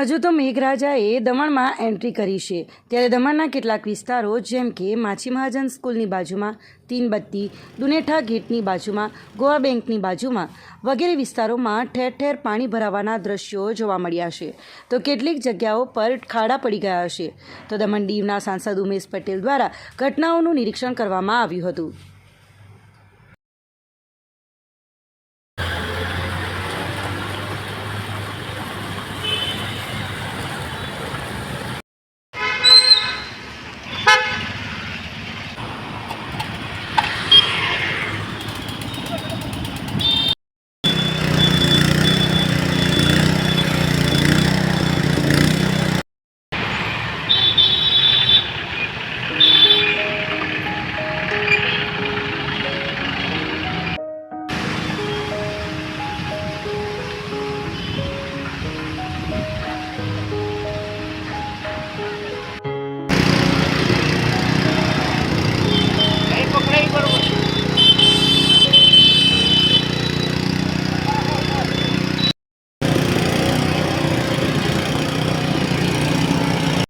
હજુ તો મેઘરાજાએ દમણમાં એન્ટ્રી કરી છે. ત્યારે દમણના કેટલાક વિસ્તારો, જેમ કે માછી મહાજન સ્કૂલની બાજુમાં, તીનબત્તી, દુનેઠા ગેટની બાજુમાં, ગોવા બેંકની બાજુમાં વગેરે વિસ્તારોમાં ઠેર ઠેર પાણી ભરાવાના દ્રશ્યો જોવા મળ્યા છે. તો કેટલીક જગ્યાઓ પર ખાડા પડી ગયા છે. તો દમણ દીવના સાંસદ ઉમેશ પટેલ દ્વારા ઘટનાઓનું નિરીક્ષણ કરવામાં આવ્યું હતું.